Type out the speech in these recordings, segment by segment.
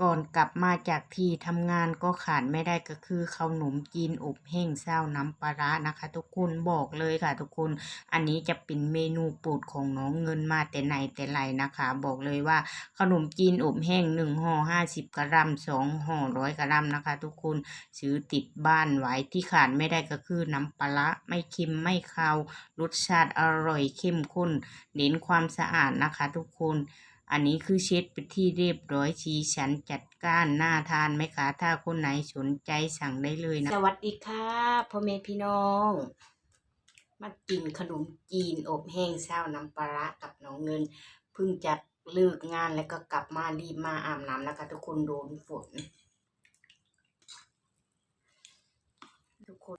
ก่อนกลับมาจากที่ทำงานก็ขาดไม่ได้ก็คือขนมจีนอบแห้งเศร้าน้ำปลาร้านะคะ ทุกคนบอกเลยค่ะ ทุกคนอันนี้จะเป็นเมนูโปรดของน้องเงินมาแต่ไหนแต่ไรนะคะ บอกเลยว่าขนมจีนอบแห้งหนึ่งห่อห้าสิบกรัมสองห่อร้อยกรัมนะคะ ทุกคนซื้อติดบ้านไว้ที่ขาดไม่ได้ก็คือน้ำปลาร้าไม่เค็มไม่คาวรสชาติอร่อยเข้มข้นเน้นความสะอาดนะคะ ทุกคน อันนี้คือเช็ดไปนที่เรียบร้อยชีฉันจัดการน่าทานไหมคะถ้าคนไหนสนใจสั่งได้เลยนะ สวัสดีค่ะพ่อแม่พี่น้อง มากินขนมจีนอบแห้งเศร้าน้ำปลาร้ากับน้องเงินเพิ่งจะเลิกงานแล้วก็กลับมารีบมาอาบน้ำแล้วก็ทุกคนโดนฝนทุกคน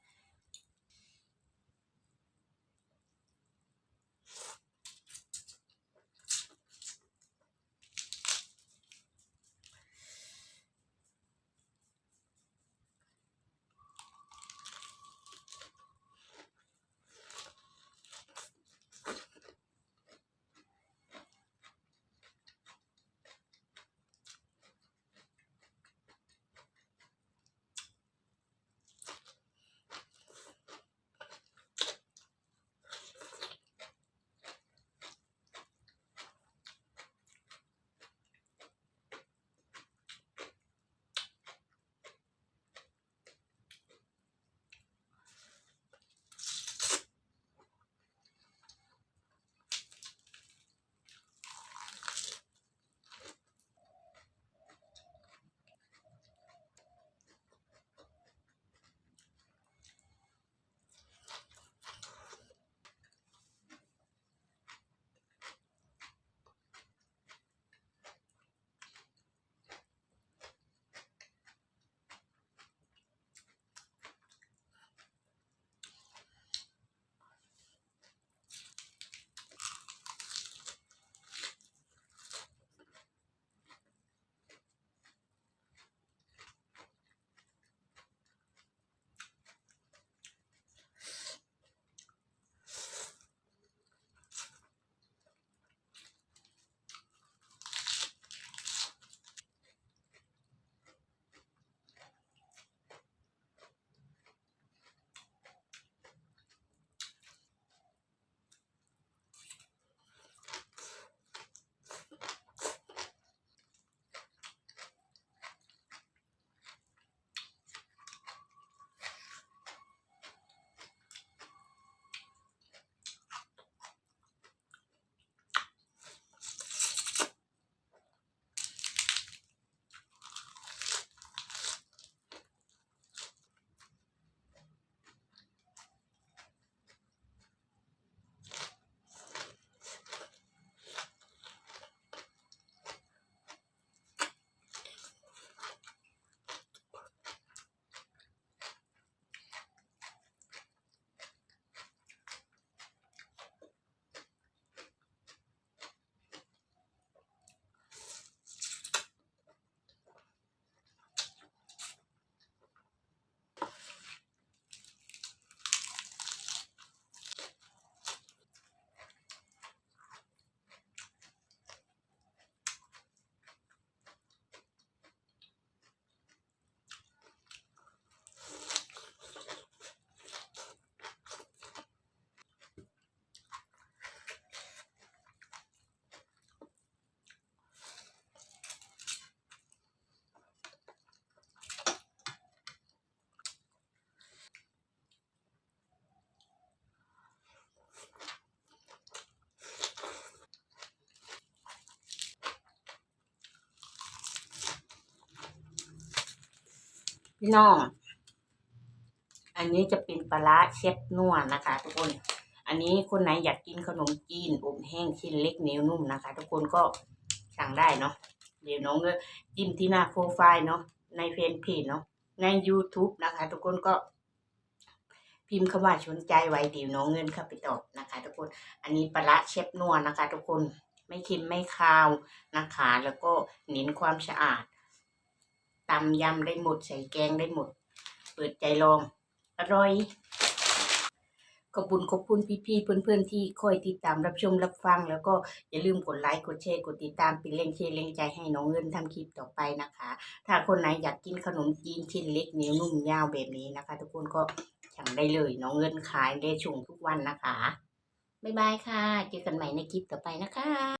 พี่น้อง อันนี้จะเป็นปลาเชฟนัวนะคะ ทุกคน อันนี้คนไหนอยากกินขนมจีนอบแห้งชิ้นเล็กเหนียวนุ่มนะคะ ทุกคนก็สั่งได้เนาะ เดี๋ยวน้องก็จิ้มที่หน้าโปรไฟล์เนาะ ในเพจเพจเนาะ ใน YouTube นะคะ ทุกคนก็พิมพ์คำว่าสนใจไว้เดี๋ยวน้องเงินเข้าไปตอบนะคะ ทุกคน อันนี้ปลาร้าเชฟนัวนะคะ ทุกคน ไม่เค็มไม่คาวนะคะ แล้วก็เน้นความสะอาด ตำยำได้หมดใส่แกงได้หมด เปิดใจลอง อร่อยขอบคุณขอบคุณพี่ๆเพื่อนๆ ที่คอยติดตามรับชมรับฟัง แล้วก็อย่าลืมกดไลค์กดแชร์กดติดตามเป็นแรงเชียร์แรงใจให้น้องเงินทำคลิปต่อไปนะคะ ถ้าคนไหนอยากกินขนมจีนชิ้นเล็กเหนียวนุ่มยาวแบบนี้นะคะ ทุกคนก็สั่งได้เลย น้องเงินขายได้ชงทุกวันนะคะบ๊ายบายค่ะ เจอกันใหม่ในคลิปต่อไปนะคะ